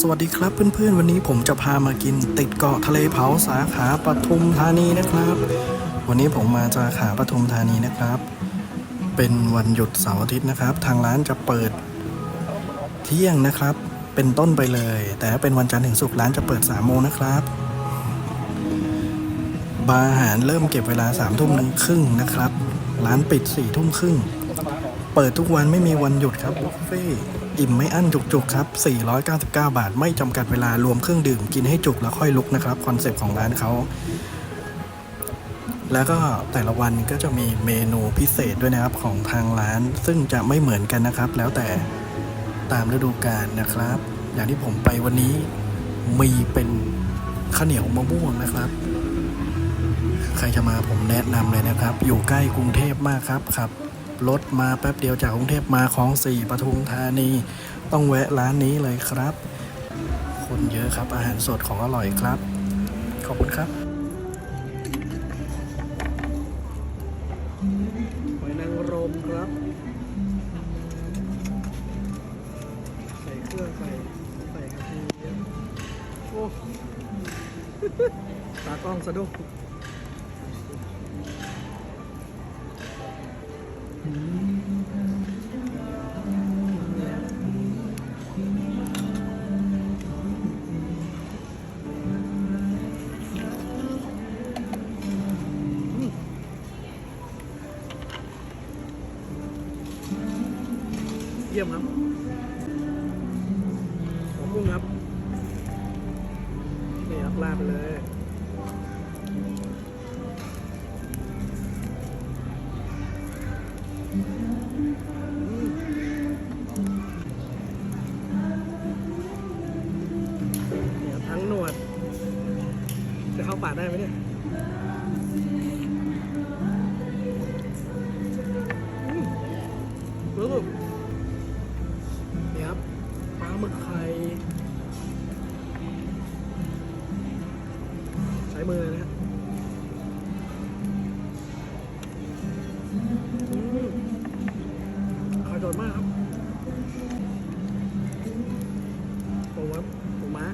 สวัสดีครับเพื่อนๆ วันนี้ผมจะพามากินติดเกาะทะเลเผาสาขาปทุมธานีนะครับ วันนี้ผมมาสาขาปทุมธานีนะครับ เป็นวันหยุดเสาร์อาทิตย์นะครับ ทางร้านจะเปิดเที่ยงนะครับ เป็นต้นไปเลย แต่ถ้าเป็นวันจันทร์ถึงศุกร์ร้านจะเปิด3โมงนะครับบาร์อาหารเริ่มเก็บเวลา3ทุ่มหนึ่งครึ่งนะครับ ร้านปิด4ทุ่มครึ่ง เปิดทุกวันไม่มีวันหยุดครับบุฟเฟ่ อิ่มไม่อั้นจุกๆครับ 499 บาท ไม่จำกัดเวลารวมเครื่องดื่มกินให้จุกแล้วค่อยลุกนะครับ คอนเซปต์ของร้านเขา แล้วก็แต่ละวันก็จะมีเมนูพิเศษด้วยนะครับของทางร้าน ซึ่งจะไม่เหมือนกันนะครับ แล้วแต่ตามฤดูกาลนะครับ อย่างที่ผมไปวันนี้มีเป็นข้าวเหนียวมะม่วงนะครับ ใครจะมาผมแนะนำเลยนะครับ อยู่ใกล้กรุงเทพมากครับครับ รถมาแป๊บเดียวจากกรุงเทพมาคลองสี่ปทุมธานี ต้องแวะร้านนี้เลยครับ คนเยอะครับอาหารสดของอร่อยครับ ขอบคุณครับหอยนางรมครับ ใส่เครื่องใส่ใส่กระเทียมโอ้ตากล้องสะดุ้ง เยี่ยมครับขอบคุณครับนี่ครับลาไปเลย ใช้มือเลยนะฮะอืมไข่สดมากครับผมครับผมมา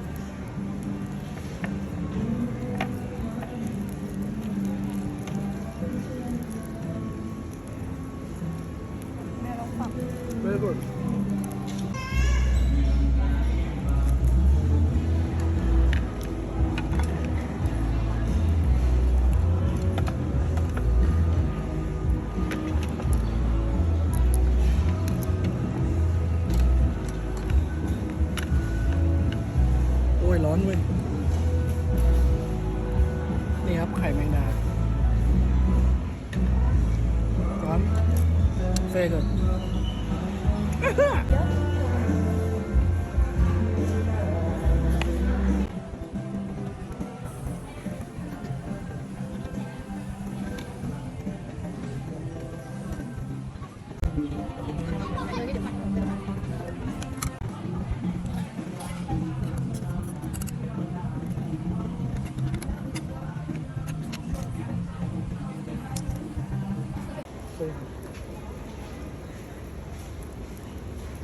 Very good. โอ้ ยร้อนเว้ยนี่ครับไข่แมงดาร้อนเฟรก่อ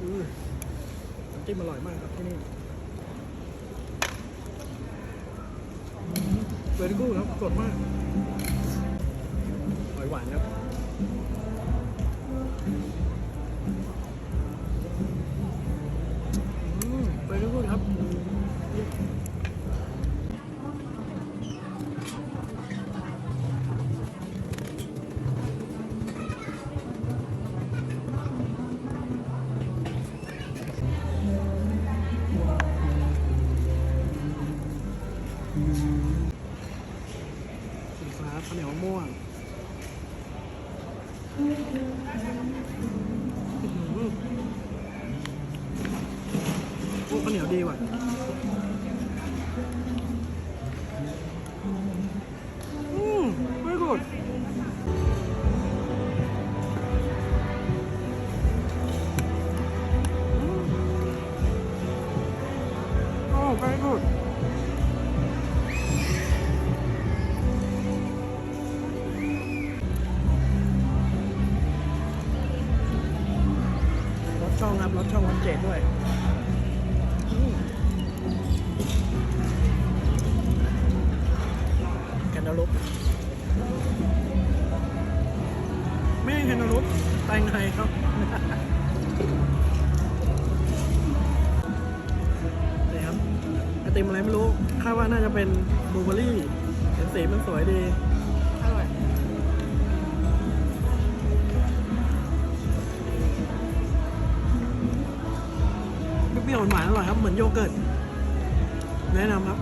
นอืมน้ำจิ้มอร่อยมากครับที่นี่เวริกูครับสดมากหอยหวานครับเวริกูครับ ม่วงโอ้ข้าวเหนียวดีว่ะ ครับรสช่องวันเจด้วยแคนดาลุปไม่ใช่แคนดาลุปไปไงครับนี่ครับไอติมอะไรไม่รู้คาดว่าน่าจะเป็นบลูเบอรี่เห็นสีมันสวยดี เปรี้ยวหวานอร่อยครับ เหมือนโยเกิร์ตแนะนำครับ